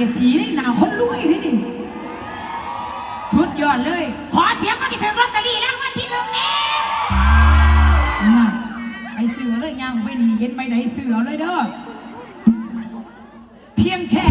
ศรษฐีไหนาคนรวยนี่ดิสุดยอดเลย ขอเสียงก็ที่ถือลอตเตอรี่แล้ววันที่หนึ่งนี้นั่นไปสือเลยยังไปหนีเห็นไปไหนเสือเลยเด้อเพียงแค่